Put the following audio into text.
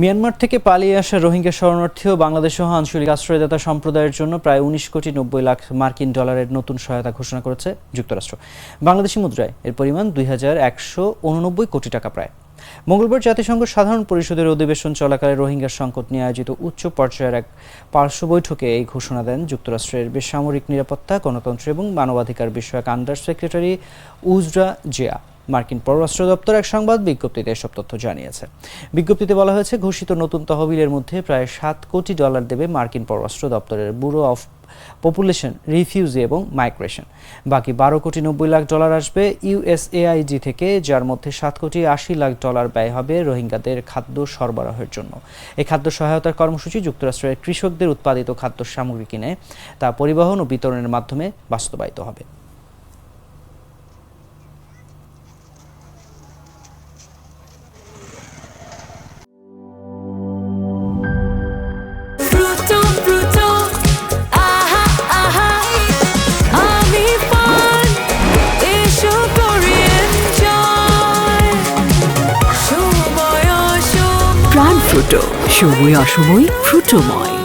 Myanmar থেকে পালিয়ে আসা রোহিঙ্গা শরণার্থী ও বাংলাদেশ সহ আঞ্চলিক আশ্রয়দাতা সম্প্রদায়ের জন্য প্রায় উনিশ কোটি নব্বই লাখ মার্কিন ডলারের নতুন সহায়তা ঘোষণা করেছে যুক্তরাষ্ট্র। বাংলাদেশি মুদ্রায় এর পরিমাণ দুই হাজার একশো উননব্বই কোটি টাকা প্রায়। মঙ্গলবার জাতিসংঘ সাধারণ পরিষদের অধিবেশন চলাকালে রোহিঙ্গার সংকট নিয়ে আয়োজিত উচ্চ পর্যায়ের এক পার্শ্ব বৈঠকে এই ঘোষণা দেন যুক্তরাষ্ট্রের বেসামরিক নিরাপত্তা, গণতন্ত্র এবং মানবাধিকার বিষয়ক আন্ডার সেক্রেটারি উজরা জিয়া। মার্কিন পররাষ্ট্র দপ্তর এক সংবাদ বিজ্ঞপ্তিতে এসব তথ্য জানিয়েছে। বিজ্ঞপ্তিতে বলা হয়েছে, ঘোষিত নতুন তহবিলের মধ্যে প্রায় সাত কোটি ডলার দেবে মার্কিন পররাষ্ট্র দপ্তরের ব্যুরো অফ পপুলেশন, রিফিউজি এবং মাইগ্রেশন। বাকি বারো কোটি নব্বই লাখ ডলার আসবে ইউএসএআইডি থেকে, যার মধ্যে সাত কোটি আশি লাখ ডলার ব্যয় হবে রোহিঙ্গাদের খাদ্য সরবরাহের জন্য। এই খাদ্য সহায়তার কর্মসূচি যুক্তরাষ্ট্রের কৃষকদের উৎপাদিত খাদ্য সামগ্রী কিনে, তা পরিবহন ও বিতরণের মাধ্যমে বাস্তবায়িত হবে। ফ্রুটো সময় অসময় ফ্রুটোময়